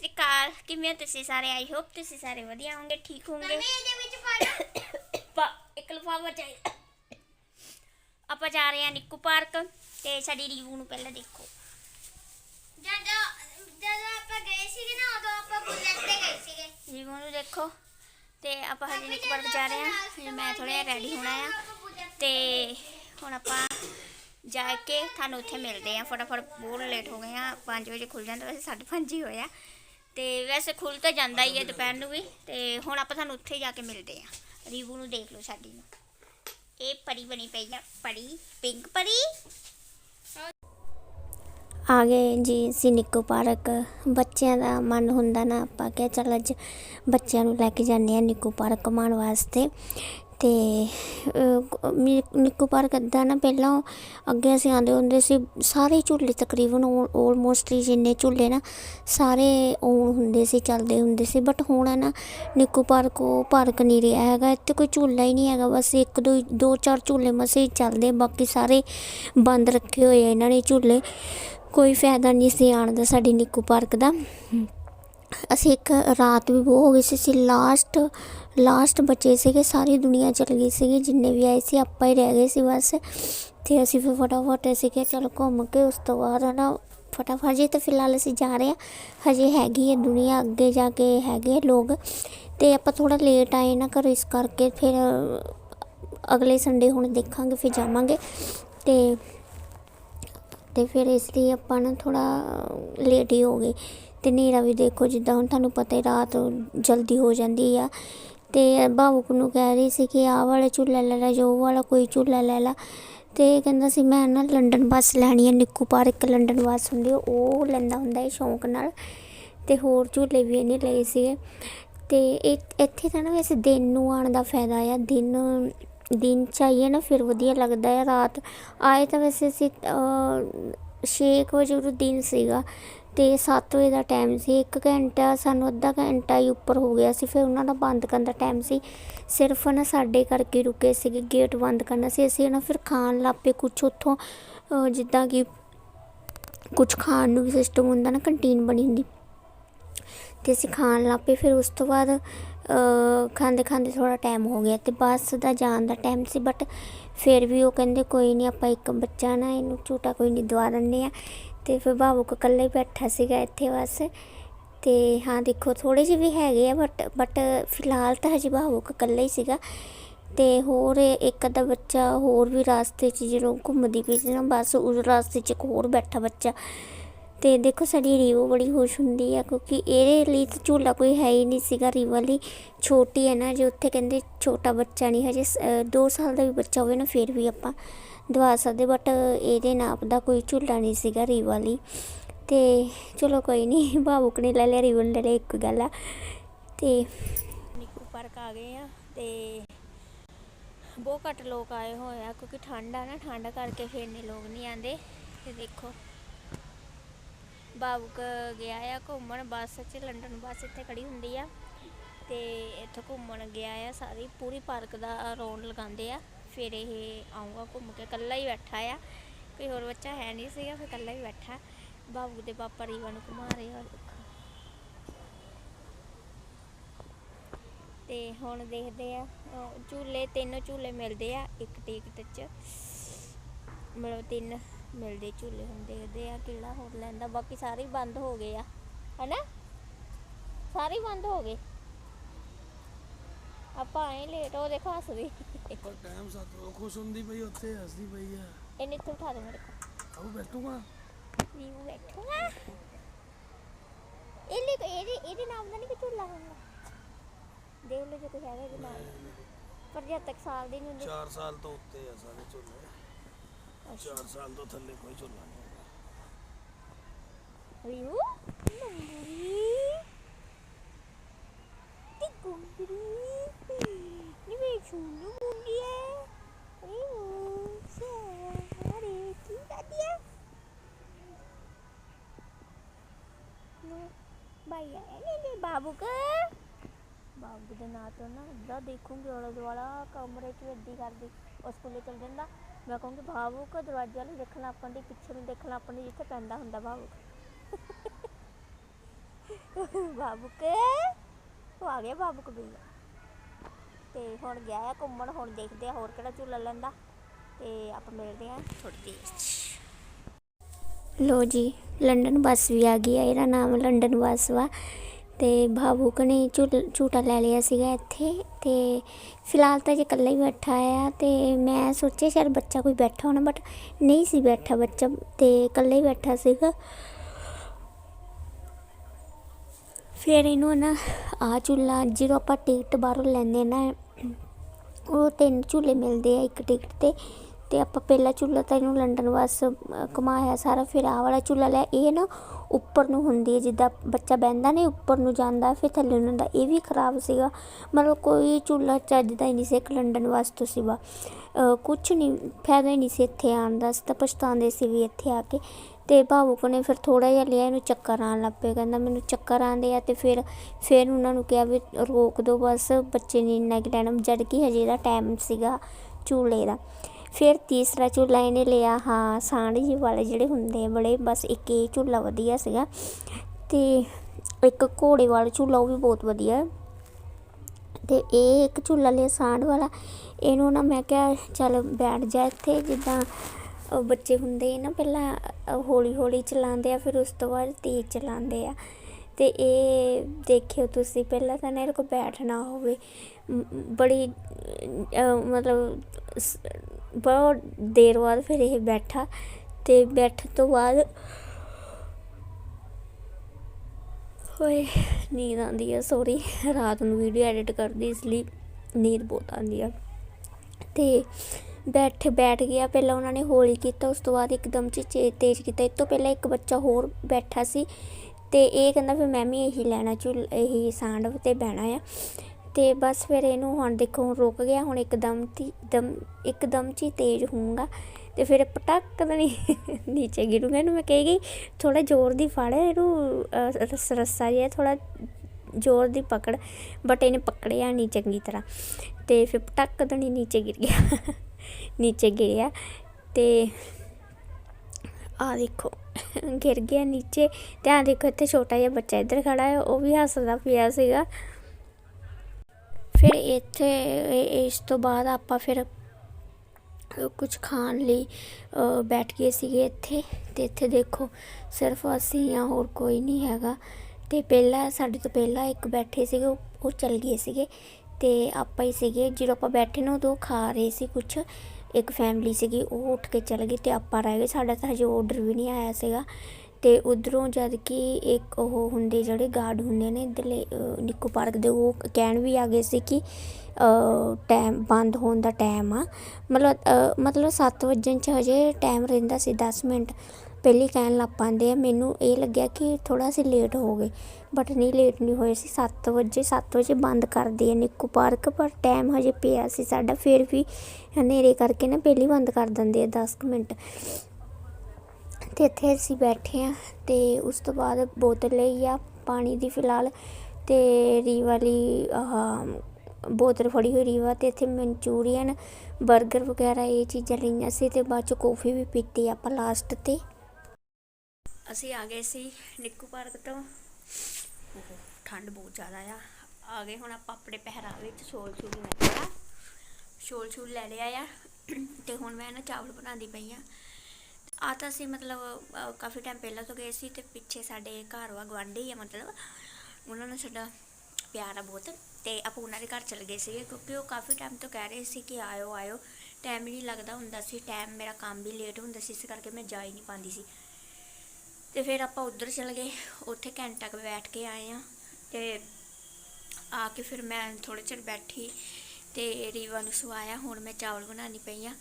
ਸ੍ਰੀ ਅਕਾਲ ਕਿਵੇਂ ਹੋ ਤੁਸੀਂ ਸਾਰੇ? ਆਈ ਹੋਪ ਤੁਸੀਂ ਸਾਰੇ ਵਧੀਆ ਹੋਵੋਗੇ ਠੀਕ ਹੋਵੋਗੇ। ਇਹਦੇ ਵਿੱਚ ਪਾ ਪਾ ਇੱਕ ਲਫਾਫਾ ਚਾਹੀਦਾ। ਆਪਾਂ ਜਾ ਰਹੇ ਹਾਂ ਨਿੱਕੂ ਪਾਰਕ ਤੇ ਸਾਡੀ ਰੀਵੂ ਨੂੰ ਪਹਿਲਾਂ ਦੇਖੋ। ਜਦੋਂ ਜਦੋਂ ਆਪਾਂ ਗਏ ਸੀਗੇ ਨਾ ਉਦੋਂ ਆਪਾਂ ਬੁਲਟ ਤੇ ਗਏ ਸੀਗੇ। ਰੀਵੂ ਨੂੰ ਦੇਖੋ ਤੇ ਆਪਾਂ ਹਜੇ ਨਿੱਕੂ ਪਾਰਕ ਜਾ ਰਹੇ ਹਾਂ। ਹਜੇ ਮੈਂ ਥੋੜਾ ਰੈਡੀ ਹੋਣਾ ਆ। ਤੇ ਹੁਣ ਆਪਾਂ ਜਾ ਕੇ ਤੁਹਾਨੂੰ ਉੱਥੇ ਮਿਲਦੇ ਆ ਫਟਾਫਟ ਬਹੁਤ ਲੇਟ ਹੋ ਗਏ ਆ। 5 ਵਜੇ ਖੁੱਲ ਜਾਂਦਾ। ਵੈਸੇ 5:30 ਹੀ ਹੋਇਆ ਤੇ ਵੈਸੇ ਖੁੱਲ ਤਾਂ ਜਾਂਦਾ ਹੀ ਹੈ ਦੁਪਹਿਰ ਨੂੰ ਵੀ, ਤੇ ਹੁਣ ਆਪਾਂ ਤੁਹਾਨੂੰ ਉੱਥੇ ਜਾ ਕੇ ਮਿਲਦੇ ਆ ਰੀਵੂ ਨੂੰ ਦੇਖ ਲਓ ਸਾਡੀ ਨੂੰ। ਇਹ ਪਰੀ ਬਣੀ ਪਈ ਆ, ਪਰੀ, ਪਿੰਕ ਪਰੀ। ਆ ਗਏ ਜੀ ਸੀ ਨਿੱਕੂ ਪਾਰਕ। ਬੱਚਿਆਂ ਦਾ ਮਨ ਹੁੰਦਾ ਨਾ ਆਪਾਂ ਕਿਹਾ ਚੱਲ ਅੱਜ ਬੱਚਿਆਂ ਨੂੰ ਲੈ ਕੇ ਜਾਂਦੇ ਆ ਨਿੱਕੂ ਪਾਰਕ ਘੁਮਾਉਣ ਵਾਸਤੇ। ਤੇ ਨਿੱਕੂ ਪਾਰਕ ਇੱਦਾਂ ਨਾ ਪਹਿਲਾਂ ਅੱਗੇ ਅਸੀਂ ਆਉਂਦੇ ਹੁੰਦੇ ਸੀ, ਸਾਰੇ ਝੂਲੇ ਤਕਰੀਬਨ ਆਲਮੋਸਟ ਜਿੰਨੇ ਝੂਲੇ ਨਾ, ਸਾਰੇ ਔਨ ਹੁੰਦੇ ਸੀ, ਚੱਲਦੇ ਹੁੰਦੇ ਸੀ ਬਟ ਹੁਣ ਹੈ ਨਾ ਨਿੱਕੂ ਪਾਰਕ, ਉਹ ਪਾਰਕ ਨਹੀਂ ਰਿਹਾ ਹੈਗਾ, ਇੱਥੇ ਕੋਈ ਝੂਲਾ ਹੀ ਨਹੀਂ ਹੈਗਾ, ਬਸ ਇੱਕ ਦੋ ਦੋ ਚਾਰ ਝੂਲੇ ਮਸੇ ਹੀ ਚੱਲਦੇ ਬਾਕੀ ਸਾਰੇ ਬੰਦ ਰੱਖੇ ਹੋਏ ਆ ਇਹਨਾਂ ਨੇ ਝੂਲੇ, ਕੋਈ ਫਾਇਦਾ ਨਹੀਂ ਸੀ ਆਉਣ ਦਾ ਸਾਡੇ ਨਿੱਕੂ ਪਾਰਕ ਦਾ। ਅਸੀਂ ਇੱਕ ਰਾਤ ਵੀ ਬਹੁਤ ਹੋ ਗਈ ਸੀ, ਅਸੀਂ ਲਾਸਟ ਲਾਸਟ ਬਚੇ ਸੀਗੇ, ਸਾਰੀ ਦੁਨੀਆ ਚਲ ਗਈ ਸੀਗੀ, ਜਿੰਨੇ ਵੀ ਆਏ ਸੀ ਆਪਾਂ ਹੀ ਰਹਿ ਗਏ ਸੀ ਬਸ। ਤੇ ਅਸੀਂ ਫਿਰ ਫਟਾਫਟ ਅਸੀਂ ਕਿਹਾ ਚਲੋ ਘੁੰਮ ਕੇ ਉਸ ਤੋਂ ਬਾਅਦ ਹੈ ਨਾ ਫਟਾਫਟ ਜੇ ਤਾਂ ਫਿਲਹਾਲ ਅਸੀਂ ਜਾ ਰਹੇ ਹਾਂ, ਹਜੇ ਹੈਗੀ ਹੈ ਦੁਨੀਆ, ਅੱਗੇ ਜਾ ਕੇ ਹੈਗੇ ਲੋਕ। ਤੇ ਆਪਾਂ ਥੋੜਾ ਲੇਟ ਆਏ ਨਾ ਘਰੋਂ, ਇਸ ਕਰਕੇ ਫਿਰ ਅਗਲੇ ਸੰਡੇ ਹੁਣ ਦੇਖਾਂਗੇ, ਫਿਰ ਜਾਵਾਂਗੇ। ਤੇ ਅਤੇ ਫਿਰ ਇਸ ਲਈ ਆਪਾਂ ਨਾ ਥੋੜ੍ਹਾ ਲੇਟ ਹੀ ਹੋ ਗਏ। ਅਤੇ ਹਨੇਰਾ ਵੀ ਦੇਖੋ, ਜਿੱਦਾਂ ਹੁਣ ਤੁਹਾਨੂੰ ਪਤਾ ਹੀ ਰਾਤ ਜਲਦੀ ਹੋ ਜਾਂਦੀ ਆ। ਅਤੇ ਭਾਵੁਕ ਨੂੰ ਕਹਿ ਰਹੀ ਸੀ ਕਿ ਆਹ ਵਾਲਾ ਝੂਲਾ ਲੈ ਲੈ, ਜੋ ਉਹ ਵਾਲਾ ਕੋਈ ਝੂਲਾ ਲੈ ਲੈ। ਤੇ ਕਹਿੰਦਾ ਸੀ, ਮੈਂ ਨਾ ਲੰਡਨ ਬੱਸ ਲੈਣੀ ਹੈ ਨਿੱਕੂ ਪਾਰਕ ਲੰਡਨ ਬੱਸ ਹੁੰਦੀ ਉਹ ਲੈਂਦਾ ਹੁੰਦਾ ਹੈ ਸ਼ੌਂਕ ਨਾਲ। ਤੇ ਹੋਰ ਝੂਲੇ ਵੀ ਇਹਨੇ ਲਏ ਸੀਗੇ। ਤੇ ਇਹ, ਇੱਥੇ ਤਾਂ ਨਾ ਵੈਸੇ ਦਿਨ ਨੂੰ ਆਉਣ ਦਾ ਫਾਇਦਾ ਆ, ਦਿਨ ਦਿਨ ਚਾਹੀਏ ਨਾ, ਫਿਰ ਵਧੀਆ ਲੱਗਦਾ ਹੈ ਰਾਤ। ਆਏ ਤਾਂ ਵੈਸੇ ਅਸੀਂ ਛੇ ਕੁ ਵਜੇ ਉਦੋਂ ਦਿਨ ਸੀਗਾ ਤੇ 7 ਵਜੇ ਦਾ ਟਾਈਮ ਸੀ। ਇੱਕ ਘੰਟਾ, ਸਾਨੂੰ ਅੱਧਾ ਘੰਟਾ ਹੀ ਉੱਪਰ ਹੋ ਗਿਆ ਸੀ। ਫਿਰ ਉਹਨਾਂ ਦਾ ਬੰਦ ਕਰਨ ਦਾ ਟਾਈਮ ਸੀ। ਸਿਰਫ ਨਾ ਸਾਡੇ ਕਰਕੇ ਰੁਕੇ ਸੀਗੇ ਗੇਟ ਬੰਦ ਕਰਨਾ ਸੀ ਅਸੀਂ ਨਾ ਫਿਰ ਖਾਣ ਲੱਪੇ ਕੁਛ ਉੱਥੋਂ ਜਿੱਦਾਂ ਕਿ ਕੁਝ ਖਾਣ ਨੂੰ ਵੀ ਸਿਸਟਮ ਹੁੰਦਾ ਨਾ ਕੰਟੀਨ ਬਣੀ ਹੁੰਦੀ। ਤੇ ਅਸੀਂ ਖਾਣ ਲੱਗ ਪਏ ਫਿਰ ਉਸ ਤੋਂ ਬਾਅਦ ਖਾਂਦੇ ਖਾਂਦੇ ਥੋੜਾ ਟਾਈਮ ਹੋ ਗਿਆ ਤੇ ਬੱਸ ਦਾ ਜਾਣ ਦਾ ਟਾਈਮ ਸੀ ਬਟ ਫਿਰ ਵੀ ਉਹ ਕਹਿੰਦੇ ਕੋਈ ਨਹੀਂ ਆਪਾਂ ਇੱਕ ਬੱਚਾ ਨਾ ਇਹਨੂੰ ਝੂਟਾ ਕੋਈ ਨਹੀਂ ਦਵਾ ਦਿੰਦੇ ਆ ਤੇ ਫਿਰ ਬਾਬੂ ਇਕੱਲਾ ਹੀ ਬੈਠਾ ਸੀਗਾ ਇੱਥੇ ਬਸ। ਤੇ ਹਾਂ ਦੇਖੋ ਥੋੜੇ ਜਿਹੇ ਵੀ ਹੈਗੇ ਆ ਬਟ ਬਟ ਫਿਲਹਾਲ ਤਾਂ ਹਜੇ ਬਾਬੂ ਇਕੱਲਾ ਹੀ ਸੀਗਾ। ਤੇ ਹੋਰ ਇੱਕ ਅੱਧਾ ਬੱਚਾ ਹੋਰ ਵੀ ਰਾਸਤੇ 'ਚ ਜਦੋਂ ਘੁੰਮਦੀ ਪਈ ਸੀ ਨਾ ਬਸ, ਉਸ ਰਾਸਤੇ 'ਚ ਇੱਕ ਹੋਰ ਬੈਠਾ ਬੱਚਾ। ਤੇ ਦੇਖੋ ਸਾਡੀ ਰੀਵੋ ਬੜੀ ਖੁਸ਼ ਹੁੰਦੀ ਆ ਕਿਉਂਕਿ ਇਹਦੇ ਲਈ ਤਾਂ ਝੂਲਾ ਕੋਈ ਹੈ ਹੀ ਨਹੀਂ ਸੀਗਾ ਰੀਵਾ ਲਈ ਛੋਟੀ ਹੈ ਨਾ, ਜੇ ਉੱਥੇ ਕਹਿੰਦੇ ਛੋਟਾ ਬੱਚਾ ਨਹੀਂ, ਹਜੇ 2 ਸਾਲ ਦਾ ਵੀ ਬੱਚਾ ਹੋਵੇ ਨਾ, ਫਿਰ ਵੀ ਆਪਾਂ ਦਵਾ ਸਕਦੇ ਬਟ ਇਹਦੇ ਨਾਪ ਦਾ ਕੋਈ ਝੂਲਾ ਨਹੀਂ ਸੀਗਾ ਰੀਵਾ ਲਈ ਤੇ ਚਲੋ ਕੋਈ ਨਹੀਂ, ਭਾਵੁਕ ਨੇ ਲੈ ਲਿਆ ਰੀਵਨ ਲੈ ਲਿਆ ਇੱਕ ਗੱਲ ਆ। ਤੇ ਨਿੱਕੂ ਪਾਰਕ ਆ ਗਏ ਆ ਤੇ ਬਹੁਤ ਘੱਟ ਲੋਕ ਆਏ ਹੋਏ ਆ ਕਿਉਂਕਿ ਠੰਡ ਆ ਨਾ, ਠੰਡ ਕਰਕੇ ਫਿਰ ਨਹੀਂ, ਲੋਕ ਨਹੀਂ ਆਂਦੇ ਤੇ ਦੇਖੋ। ਬਾਬੂਕ ਗਿਆ ਆ ਘੁੰਮਣ, ਬੱਸ 'ਚ, ਲੰਡਨ ਬੱਸ ਇੱਥੇ ਖੜੀ ਹੁੰਦੀ ਆ। ਤੇ ਇੱਥੇ ਘੁੰਮਣ ਗਿਆ ਆ, ਸਾਰੀ ਪੂਰੀ ਪਾਰਕ ਦਾ ਰੌਂਡ ਲਗਾਉਂਦੇ ਆ। ਫਿਰ ਇਹ ਆਊਗਾ ਘੁੰਮ ਕੇ, ਇਕੱਲਾ ਹੀ ਬੈਠਾ ਆ। ਕੋਈ ਹੋਰ ਬੱਚਾ ਹੈ ਨਹੀਂ ਸੀਗਾ, ਫਿਰ ਇਕੱਲਾ ਹੀ ਬੈਠਾ। ਬਾਬੂ ਦੇ ਪਾਪਾ ਰੀਵਾ ਨੂੰ ਘੁਮਾ ਰਹੇ ਆ ਤੇ ਹੁਣ ਦੇਖਦੇ ਆ ਝੂਲੇ, ਤਿੰਨ ਝੂਲੇ ਮਿਲਦੇ ਆ ਇੱਕ ਟਿਕਟ 'ਚ। ਮਤਲਬ ਤਿੰਨ ਮਿਲਦੇ ਝੂਲੇ ਹੁਣ ਦੇਖਦੇ ਆ ਕਿਹੜਾ ਹੋਰ ਲੈਂਦਾ ਬਾਕੀ ਸਾਰੇ ਹੀ ਬੰਦ ਹੋ ਗਏ ਆ ਹਨਾ? ਸਾਰੇ ਹੀ ਬੰਦ ਹੋ ਗਏ। ਆਪਾਂ ਆਏ ਲੇਟ ਉਹ ਦੇਖੋ ਹੱਸਦੀ। ਪਰ ਟਾਈਮ ਸਾਥ ਉਹ ਖੁਸ਼ ਹੁੰਦੀ ਪਈ ਉੱਥੇ ਹੱਸਦੀ ਪਈ ਆ। ਇਹਨੇ ਇੱਥੇ ਉਠਾ ਦੇ ਮੇਰੇ ਕੋਲ। ਆਉ ਬੈਠੂਗਾ। ਵੀ ਉਹ ਬੈਠੂਗਾ। ਇਹਲੇ ਇਹਦੇ ਇਹਦੇ ਨਾਮ ਦਾ ਨਹੀਂ ਝੂਲਾ ਹੁੰਦਾ। ਦੇਖ ਲਓ ਜੇ ਕੋਈ ਹੈਗਾ ਇਹਦੇ ਨਾਲ ਪਰ ਜਦ ਤੱਕ ਸਾਲ ਦੀ ਨਹੀਂ ਹੁੰਦੀ। 4 ਸਾਲ ਤੋਂ ਉੱਤੇ ਆ ਸਾਰੇ ਝੋਲੇ। 4 ਸਾਲ ਤੋਂ ਥੱਲੇ ਕੋਈ ਝੋਨਾ ਨਹੀਂ ਰਿਊ ਮੰਗਰੀ ਤੇ ਗੁੰਗਰੀ ਨਿਵੇਂ ਚੂਨੂ ਮੁੰਡੀਏ ਰਿਊ ਸਾਰੇ ਕੀ ਕਰਦੀਏ ਨੂੰ ਭਈਆ ਨੇ ਨੇ ਬਾਬੂ ਕਾ ਬਾਬੂ ਦੇ ਨਾਂ ਤੋਂ ਨਾ ਦਾ ਦੇਖੂੰਗੀ ਔਰ ਦੁਆਲਾ ਕਮਰੇ ਚ ਵੇਦੀ ਕਰਦੀ ਉਸ ਕੋਲੇ ਚਲ ਜਾਂਦਾ ਮੈਂ ਕਹੂੰਗੀ, ਭਾਵੁਕ ਕੋ ਦਰਵਾਜ਼ੇ ਨੂੰ ਦੇਖਣਾ ਆਪਾਂ ਦੀ, ਪਿੱਛੇ ਨੂੰ ਦੇਖਣਾ ਆਪਾਂ ਨੂੰ ਜਿੱਥੇ ਪੈਂਦਾ ਹੁੰਦਾ ਬਾਬੂ ਬਾਬੂਕ ਉਹ ਆ ਗਿਆ ਬਾਬੂਕ ਵੀ। ਤੇ ਹੁਣ ਗਿਆ ਆ ਘੁੰਮਣ, ਹੁਣ ਦੇਖਦੇ ਆ ਹੋਰ ਕਿਹੜਾ ਝੂਲਾ ਲੈਂਦਾ। ਤੇ ਆਪਾਂ ਮਿਲਦੇ ਆ ਥੋੜੀ ਦੇਰ ਚ ਲੋ ਜੀ, ਲੰਡਨ ਬੱਸ ਵੀ ਆ ਗਈ ਆ, ਇਹਦਾ ਨਾਮ ਲੰਡਨ ਬੱਸ ਵਾ। ਅਤੇ ਬਾਬੂਕ ਨੇ ਝੂਲ ਝੂਟਾ ਲੈ ਲਿਆ ਸੀਗਾ ਇੱਥੇ ਅਤੇ ਫਿਲਹਾਲ ਤਾਂ ਜੇ ਇਕੱਲਾ ਹੀ ਬੈਠਾ ਆ ਅਤੇ ਮੈਂ ਸੋਚਿਆ ਸ਼ਾਇਦ ਬੱਚਾ ਕੋਈ ਬੈਠਾ ਹੋਣਾ ਬਟ ਨਹੀਂ ਸੀ ਬੈਠਾ ਬੱਚਾ ਅਤੇ ਇਕੱਲਾ ਹੀ ਬੈਠਾ ਸੀਗਾ। ਫਿਰ ਇਹਨੂੰ ਨਾ ਆ ਝੂਲਾ ਜਦੋਂ ਆਪਾਂ ਟਿਕਟ ਬਾਹਰੋਂ ਲੈਂਦੇ ਨਾ, ਉਹ ਤਿੰਨ ਝੂਲੇ ਮਿਲਦੇ ਆ ਇੱਕ ਟਿਕਟ ਤੇ। ਤੇ ਆਪਾਂ ਪਹਿਲਾ ਝੂਲਾ ਤਾਂ ਇਹਨੂੰ ਲੰਡਨ ਵਾਸ ਅ, ਘੁਮਾਇਆ ਸਾਰਾ ਫਿਰ ਆਹ ਵਾਲਾ ਝੂਲਾ ਲਿਆ। ਇਹ ਨਾ ਉੱਪਰ ਨੂੰ ਹੁੰਦੀ ਹੈ ਜਿੱਦਾਂ ਬੱਚਾ ਬਹਿੰਦਾ ਨਹੀਂ ਉੱਪਰ ਨੂੰ ਜਾਂਦਾ ਫਿਰ ਥੱਲੇ ਨੂੰ ਹੁੰਦਾ। ਇਹ ਵੀ ਖਰਾਬ ਸੀਗਾ। ਮਤਲਬ ਕੋਈ ਝੂਲਾ ਚੱਜਦਾ ਹੀ ਨਹੀਂ ਸੀ ਇੱਕ ਲੰਡਨ ਵਾਸ ਤੋਂ ਸਿਵਾ ਕੁਝ ਨਹੀਂ ਫਾਇਦਾ ਹੀ ਨਹੀਂ ਸੀ ਇੱਥੇ ਆਉਣ ਦਾ। ਅਸੀਂ ਤਾਂ ਪਛਤਾਉਂਦੇ ਸੀ ਵੀ ਇੱਥੇ ਆ ਕੇ। ਤੇ ਭਾਵੁਕ ਨੇ ਫਿਰ ਥੋੜਾ ਜਿਹਾ ਲਿਆ ਇਹਨੂੰ ਚੱਕਰ ਆਉਣ ਲੱਗ ਪਏ। ਕਹਿੰਦਾ ਮੈਨੂੰ ਚੱਕਰ ਆਉਂਦੇ ਆ ਤੇ ਫਿਰ ਫਿਰ ਉਹਨਾਂ ਨੂੰ ਕਿਹਾ ਵੀ ਰੋਕ ਦਿਓ ਬਸ। ਬੱਚੇ ਨੇ ਇੰਨਾ ਕਿ ਟਾਈਮ ਜਦ ਕਿ ਹਜੇ ਦਾ ਟਾਈਮ ਸੀਗਾ ਝੂਲੇ ਦਾ। ਫਿਰ ਤੀਸਰਾ ਝੂਲਾ ਇਹਨੇ ਲਿਆ, ਹਾਂ, ਸਾਂਢ ਜੀ ਵਾਲੇ ਜਿਹੜੇ ਹੁੰਦੇ ਆ ਬੜੇ, ਬਸ ਇੱਕ ਇਹ ਝੂਲਾ ਵਧੀਆ ਸੀਗਾ ਤੇ ਇੱਕ ਘੋੜੇ ਵਾਲਾ ਝੂਲਾ ਉਹ ਵੀ ਬਹੁਤ ਵਧੀਆ ਹੈ। ਤੇ ਇਹ ਇੱਕ ਝੂਲਾ ਲਿਆ ਸਾਂਢ ਵਾਲਾ, ਇਹਨੂੰ ਨਾ ਮੈਂ ਕਿਹਾ ਚੱਲ ਬੈਠ ਜਾ ਇੱਥੇ, ਜਿੱਦਾਂ ਬੱਚੇ ਹੁੰਦੇ ਨਾ ਪਹਿਲਾਂ ਹੌਲੀ ਹੌਲੀ ਚਲਾਉਂਦੇ ਆ, ਫਿਰ ਉਸ ਤੋਂ ਬਾਅਦ ਤੇਜ਼ ਚਲਾਉਂਦੇ ਆ ਤੇ ਇਹ ਦੇਖਿਓ ਤੁਸੀਂ, ਪਹਿਲਾਂ ਤਾਂ ਨਾ ਇਹਦੇ ਕੋਲ ਬੈਠਣਾ ਹੋਵੇ ਬੜੀ ਮਤਲਬ ਬਹੁਤ ਦੇਰ ਬਾਅਦ ਫਿਰ ਇਹ ਬੈਠਾ ਅਤੇ ਬੈਠਣ ਤੋਂ ਬਾਅਦ ਹੋਏ ਨੀਂਦ ਆਉਂਦੀ ਆ ਸੌਰੀ ਰਾਤ ਨੂੰ ਵੀਡੀਓ ਐਡਿਟ ਕਰਦੀ ਇਸ ਲਈ ਨੀਂਦ ਬਹੁਤ ਆਉਂਦੀ ਆ। ਤੇ ਬੈਠ ਬੈਠ ਗਿਆ, ਪਹਿਲਾਂ ਉਹਨਾਂ ਨੇ ਹੌਲੀ ਕੀਤਾ, ਉਸ ਤੋਂ ਬਾਅਦ ਇੱਕਦਮ ਚ ਤੇਜ਼ ਕੀਤਾ। ਇਸ ਤੋਂ ਪਹਿਲਾਂ ਇੱਕ ਬੱਚਾ ਹੋਰ ਬੈਠਾ ਸੀ ਤੇ ਇਹ ਕਹਿੰਦਾ ਫਿਰ ਮੈਂ ਵੀ ਇਹੀ ਲੈਣਾ ਝੂਲ ਇਹੀ ਸਾਂਡ ਤੇ ਬਹਿਣਾ ਆ। ਤੇ ਬਸ ਫਿਰ ਇਹਨੂੰ ਹੁਣ ਦੇਖੋ, ਹੁਣ ਰੁਕ ਗਿਆ, ਹੁਣ ਇੱਕਦਮ ਤੀ ਦਮ ਇੱਕਦਮ ਚ ਹੀ ਤੇਜ਼ ਹੋਊਗਾ। ਤੇ ਫਿਰ ਪਟਕ ਨਹੀਂ ਨੀਚੇ ਗਿਰੂਗਾ ਇਹਨੂੰ, ਮੈਂ ਕਹੇਗੀ ਥੋੜਾ ਜ਼ੋਰ ਦੀ ਫੜ ਇਹਨੂੰ ਰਸ, ਰੱਸਾ ਜਿਹਾ ਥੋੜਾ ਜ਼ੋਰ ਦੀ ਪਕੜ ਬਟ ਇਹਨੇ ਪਕੜਿਆ ਨਹੀਂ ਚੰਗੀ ਤਰ੍ਹਾਂ। ਤੇ ਫਿਰ ਪਟਕ ਦਣੀ ਨੀਚੇ ਗਿਰ ਗਿਆ, ਨੀਚੇ ਗਿਰਿਆ। ਤੇ ਆ ਦੇਖੋ, ਗਿਰ ਗਿਆ ਨੀਚੇ, ਤੇ ਆ ਦੇਖੋ ਇੱਥੇ ਛੋਟਾ ਜਿਹਾ ਬੱਚਾ ਇੱਧਰ ਖੜਾ ਹੈ, ਉਹ ਵੀ ਹੱਸਦਾ ਪਿਆ ਸੀਗਾ। ਫਿਰ ਇੱਥੇ ਇਸ ਤੋਂ ਬਾਅਦ ਆਪਾਂ ਫਿਰ ਕੁਝ ਖਾਣ ਲਈ ਬੈਠ ਗਏ ਸੀਗੇ ਇੱਥੇ। ਤੇ ਇੱਥੇ ਦੇਖੋ, ਸਿਰਫ ਅਸੀਂ ਆ ਹੋਰ ਕੋਈ ਨਹੀਂ ਹੈਗਾ। ਤੇ ਪਹਿਲਾਂ, ਸਾਡੇ ਤੋਂ ਪਹਿਲਾਂ ਇੱਕ ਬੈਠੇ ਸੀਗੇ, ਉਹ ਉਹ ਚਲ ਗਏ ਸੀਗੇ। ਤੇ ਆਪਾਂ ਹੀ ਸੀਗੇ, ਜਦੋਂ ਆਪਾਂ ਬੈਠੇ ਨਾ ਉਦੋਂ ਖਾ ਰਹੇ ਸੀ ਕੁਝ ਇੱਕ ਫੈਮਿਲੀ ਸੀਗੀ, ਉਹ ਉੱਠ ਕੇ ਚਲ ਗਈ ਤੇ ਆਪਾਂ ਰਹਿ ਗਏ। ਸਾਡਾ ਤਾਂ ਹਜੇ ਆਰਡਰ ਵੀ ਨਹੀਂ ਆਇਆ ਸੀਗਾ। ਅਤੇ ਉੱਧਰੋਂ ਜਦ ਕਿ ਇੱਕ ਉਹ ਹੁੰਦੇ ਜਿਹੜੇ ਗਾਰਡ ਹੁੰਦੇ ਨੇ ਇੱਧਰਲੇ ਨਿੱਕੂ ਪਾਰਕ ਦੇ, ਉਹ ਕਹਿਣ ਵੀ ਆ ਗਏ ਸੀ ਕਿ ਟਾਈਮ ਬੰਦ ਹੋਣ ਦਾ ਟਾਈਮ ਆ। ਮਤਲਬ ਮਤਲਬ ਸੱਤ ਵਜੇ ਚ ਹਜੇ ਟਾਈਮ ਰਹਿੰਦਾ ਸੀ, ਦਸ ਮਿੰਟ। ਪਹਿਲੀ ਕਹਿਣ ਲੱਗ ਪੈਂਦੇ ਆ, ਮੈਨੂੰ ਇਹ ਲੱਗਿਆ ਕਿ ਥੋੜ੍ਹਾ ਅਸੀਂ ਲੇਟ ਹੋ ਗਏ। ਬਟ ਨਹੀਂ ਲੇਟ ਨਹੀਂ ਹੋਏ ਸੀ, ਸੱਤ ਵਜੇ ਸੱਤ ਵਜੇ ਬੰਦ ਕਰਦੇ ਆ ਨਿੱਕੂ ਪਾਰਕ। ਪਰ ਟਾਈਮ ਹਜੇ ਪਿਆ ਸੀ ਸਾਡਾ, ਫਿਰ ਵੀ ਹਨੇਰੇ ਕਰਕੇ ਨਾ ਪਹਿਲੀ ਬੰਦ ਕਰ ਦਿੰਦੇ ਆ ਦਸ ਕੁ ਮਿੰਟ। ਤੇ ਇੱਥੇ ਅਸੀਂ ਬੈਠੇ ਆ ਤੇ ਉਸ ਤੋਂ ਬਾਅਦ ਬੋਤਲ ਲਈ ਆ ਪਾਣੀ ਦੀ ਫਿਲਹਾਲ ਤੇ ਰੀ ਵਾਲੀ ਆਹ, ਬੋਤਲ ਫੜੀ ਹੋਈ ਰੀਵਾ ਤੇ ਇੱਥੇ ਮਨਚੂਰੀਅਨ 버ਗਰ ਵਗੈਰਾ ਇਹ ਚੀਜ਼ਾਂ ਲਈਆਂ ਸੀ ਤੇ ਬਾਅਦ ਚ ਕੌਫੀ ਵੀ ਪੀਤੀ ਆਪਾਂ ਲਾਸਟ ਤੇ। ਅਸੀਂ ਆ ਗਏ ਸੀ ਨਿੱਕੂ ਪਾਰਕ ਤੋਂ। ਓਹੋ ਠੰਡ ਬਹੁਤ ਜ਼ਿਆਦਾ ਆ। ਆ ਗਏ ਹੁਣ ਆਪਾਂ ਆਪਣੇ ਪਹਿਰਾਵੇ ਚ ਸ਼ੋਲ ਸ਼ੂਲ ਲੈ ਲਿਆ। ਸ਼ੋਲ ਸ਼ੂਲ ਲੈ ਲਿਆ ਆ। ਤੇ ਹੁਣ ਮੈਂ ਨਾ ਚਾਵਲ ਬਣਾਉਂਦੀ ਪਈ ਆ। ਆ ਤਾਂ ਅਸੀਂ ਮਤਲਬ ਅਹ, ਕਾਫੀ ਟਾਈਮ ਪਹਿਲਾਂ ਤੋਂ ਗਏ ਸੀ ਤੇ ਪਿੱਛੇ ਸਾਡੇ ਘਰ ਵਾ ਗੁਆਂਢੀ ਆ ਮਤਲਬ। ਉਹਨਾਂ ਨਾਲ ਸਾਡਾ ਪਿਆਰ ਆ ਬਹੁਤ ਤੇ ਆਪਾਂ ਉਹਨਾਂ ਦੇ ਘਰ ਚਲੇ ਗਏ ਸੀਗੇ ਕਿਉਂਕਿ ਉਹ ਕਾਫੀ ਟਾਈਮ ਤੋਂ ਕਹਿ ਰਹੇ ਸੀ ਕਿ ਆਇਓ ਆਇਓ। ਟਾਈਮ ਹੀ ਨਹੀਂ ਲੱਗਦਾ ਹੁੰਦਾ ਸੀ ਟਾਈਮ ਮੇਰਾ ਕੰਮ ਵੀ ਲੇਟ ਹੁੰਦਾ ਸੀ ਇਸ ਕਰਕੇ ਮੈਂ ਜਾ ਹੀ ਨਹੀਂ ਪਾਉਂਦੀ ਸੀ। ਤੇ ਫਿਰ ਆਪਾਂ ਉੱਧਰ ਚਲੇ ਗਏ ਉੱਥੇ ਘੰਟਾ ਕੁ ਬੈਠ ਕੇ ਆਏ ਆ ਤੇ ਆ ਕੇ ਫਿਰ ਮੈਂ ਥੋੜੇ ਚਿਰ ਬੈਠੀ ਤੇ ਰੀਵਾ ਨੂੰ ਸਵਾਇਆ ਹੁਣ ਮੈਂ ਚਾਵਲ ਬਣਾਉਣੀ ਪਈ ਆ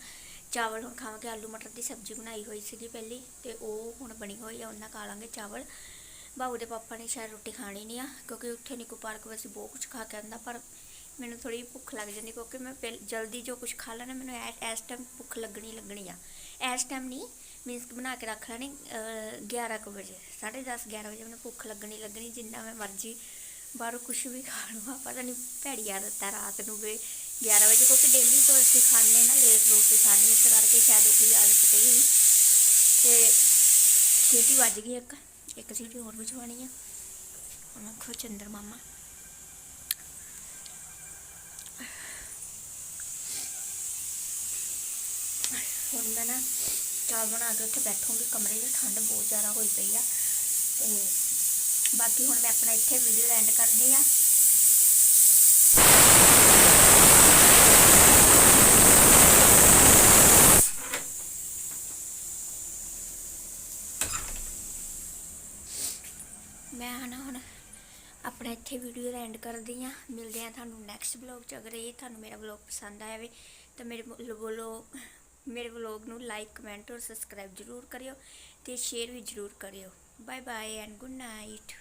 ਚਾਵਲ ਹੁਣ ਖਾਵਾਂਗੇ ਆਲੂ ਮਟਰ ਦੀ ਸਬਜ਼ੀ ਬਣਾਈ ਹੋਈ ਸੀਗੀ ਪਹਿਲੀ ਤੇ ਉਹ ਹੁਣ ਬਣੀ ਹੋਈ ਆ ਉਹਨਾਂ ਖਾ ਲਾਂਗੇ ਚਾਵਲ। ਬਾਬੂ ਦੇ ਪਾਪਾ ਨੇ ਸ਼ਾਇਦ ਰੋਟੀ ਖਾਣੀ ਨਹੀਂ ਆ ਕਿਉਂਕਿ ਉੱਥੇ ਨਿੱਕੂ ਪਾਰਕ ਵਿੱਚ ਬਹੁਤ ਕੁਝ ਖਾ ਕੇ ਆਂਦਾ ਪਰ ਮੈਨੂੰ ਥੋੜੀ ਭੁੱਖ ਲੱਗ ਜਾਂਦੀ ਕਿਉਂਕਿ ਮੈਂ ਪਹਿਲ- ਜਲਦੀ ਜੋ ਕੁਝ ਖਾ ਲੈਣਾ ਮੈਨੂੰ ਐ- ਇਸ ਟਾਈਮ ਭੁੱਖ ਲੱਗਣੀ ਲੱਗਣੀ ਆ। ਇਸ ਟਾਈਮ ਨਹੀਂ ਮੀਨਸ ਬਣਾ ਕੇ ਰੱਖ ਲੈਣੀ ਅਹ, 11 ਕੁ ਵਜੇ 10:30 11 ਵਜੇ ਮੈਨੂੰ ਭੁੱਖ ਲੱਗਣੀ ਲੱਗਣੀ ਜਿੰਨਾ ਮੈਂ ਮਰਜ਼ੀ ਬਾਹਰੋਂ ਕੁਝ ਵੀ ਖਾ ਲਵਾਂ ਪਤਾ ਨਹੀਂ ਭੈੜੀ ਆਦਤ ਆ ਰਾਤ ਨੂੰ ਵੀ 11 ਵਜੇ ਕਿਉਂਕਿ ਡੇਲੀ ਤੋਂ ਅਸੀਂ ਖਾਂਦੇ ਨਾ ਲੇਟ ਰੋਟੀ ਖਾਂਦੇ ਇਸ ਕਰਕੇ ਸ਼ਾਇਦ ਉਹ ਕੋਈ ਆਦਤ ਪਈ ਹੋਈ ਤੇ ਸੀਟੀ ਵੱਜ ਗਈ ਇੱਕ ਇੱਕ ਸੀਟੀ ਹੋਰ ਵਜਵਾਉਣੀ ਆ ਹੁਣ ਵੇਖੋ ਚੰਦਰ ਮਾਮਾ ਹੁਣ ਮੈਂ ਨਾ ਚਾਹ ਬਣਾ ਕੇ ਉੱਥੇ ਬੈਠੂੰਗੀ ਕਮਰੇ 'ਚ ਠੰਡ ਬਹੁਤ ਜ਼ਿਆਦਾ ਹੋਈ ਪਈ ਆ ਤੇ ਬਾਕੀ ਹੁਣ ਮੈਂ ਆਪਣਾ ਇੱਥੇ ਵੀਡੀਓ ਐਂਡ ਕਰਦੀ ਆ ਮੈਂ ਹਨਾ ਹੁਣ ਆਪਣਾ ਇੱਥੇ ਵੀਡੀਓ ਦਾ ਐਂਡ ਕਰਦੀ ਆ ਮਿਲਦੇ ਆ ਤੁਹਾਨੂੰ ਨੈਕਸਟ ਵਲੌਗ ਚ। ਅਗਰ ਇਹ ਤੁਹਾਨੂੰ ਮੇਰਾ ਵਲੌਗ ਪਸੰਦ ਆਇਆ ਵੇ ਤਾਂ ਮੇਰੇ ਵਲੌਗ ਮੇਰੇ ਵਲੌਗ ਨੂੰ ਲਾਈਕ ਕਮੈਂਟ ਔਰ ਸਬਸਕ੍ਰਾਈਬ ਜ਼ਰੂਰ ਕਰਿਓ ਤੇ ਸ਼ੇਅਰ ਵੀ ਜ਼ਰੂਰ ਕਰਿਓ। Bye bye and good night